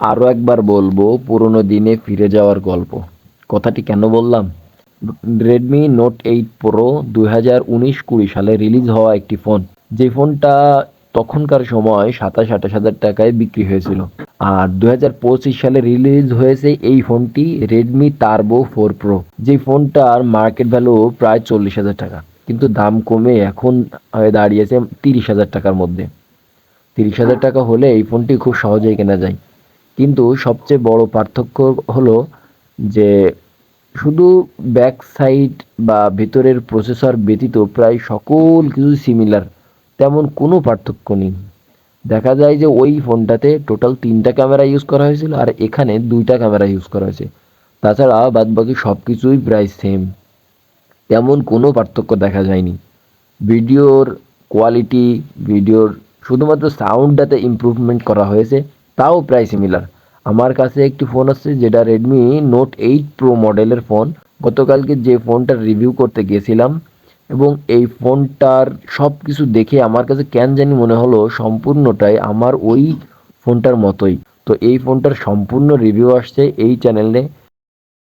আরও একবার বলব, পুরোনো দিনে ফিরে যাওয়ার গল্প। কথাটি কেন বললাম? রেডমি নোট এইট প্রো দুই হাজার উনিশ কুড়ি সালে রিলিজ হওয়া একটি ফোন যে ফোনটা তখনকার সময় সাতাশ, আঠাশ হাজার টাকায় বিক্রি হয়েছিল। আর দুই হাজার পঁচিশ সালে রিলিজ হয়েছে এই ফোনটি রেডমি টার্বো ফোর প্রো যে ফোনটার মার্কেট ভ্যালু প্রায় চল্লিশ হাজার টাকা। কিন্তু দাম কমে এখন হয়ে দাঁড়িয়েছে তিরিশ হাজার টাকার মধ্যে। তিরিশ হাজার টাকা হলে এই ফোনটি খুব সহজেই কেনা যায়। কিন্তু সবচেয়ে বড় পার্থক্য হলো যে শুধু ব্যাক সাইড বা ভেতরের প্রসেসর ব্যতীত প্রায় সকল কিছু সিমিলার তেমন কোনো পার্থক্য নেই। দেখা যায় যে ওই ফোনটাতে টোটাল তিনটা ক্যামেরা ইউজ করা হয়েছিল আর এখানে দুইটা ক্যামেরা ইউজ করা হয়েছে। তাছাড়া বাদবাকি সব কিছুই প্রায় সেম তেমন কোনো পার্থক্য দেখা যায়নি। ভিডিওর কোয়ালিটি ভিডিওর শুধুমাত্র সাউন্ডটাতে ইমপ্রুভমেন্ট করা হয়েছে। তাও প্রায় সিমিলার আমার কাছে একটি ফোন আছে যেটা রেডমি নোট এইট প্রো মডেলের ফোন গতকালকে যে ফোনটার রিভিউ করতে গেছিলাম, এবং এই ফোনটার সব কিছু দেখে আমার কাছে কেন জানি মনে হলো সম্পূর্ণটাই আমার ওই ফোনটার মতোই। তো এই ফোনটার সম্পূর্ণ রিভিউ আসছে এই চ্যানেলে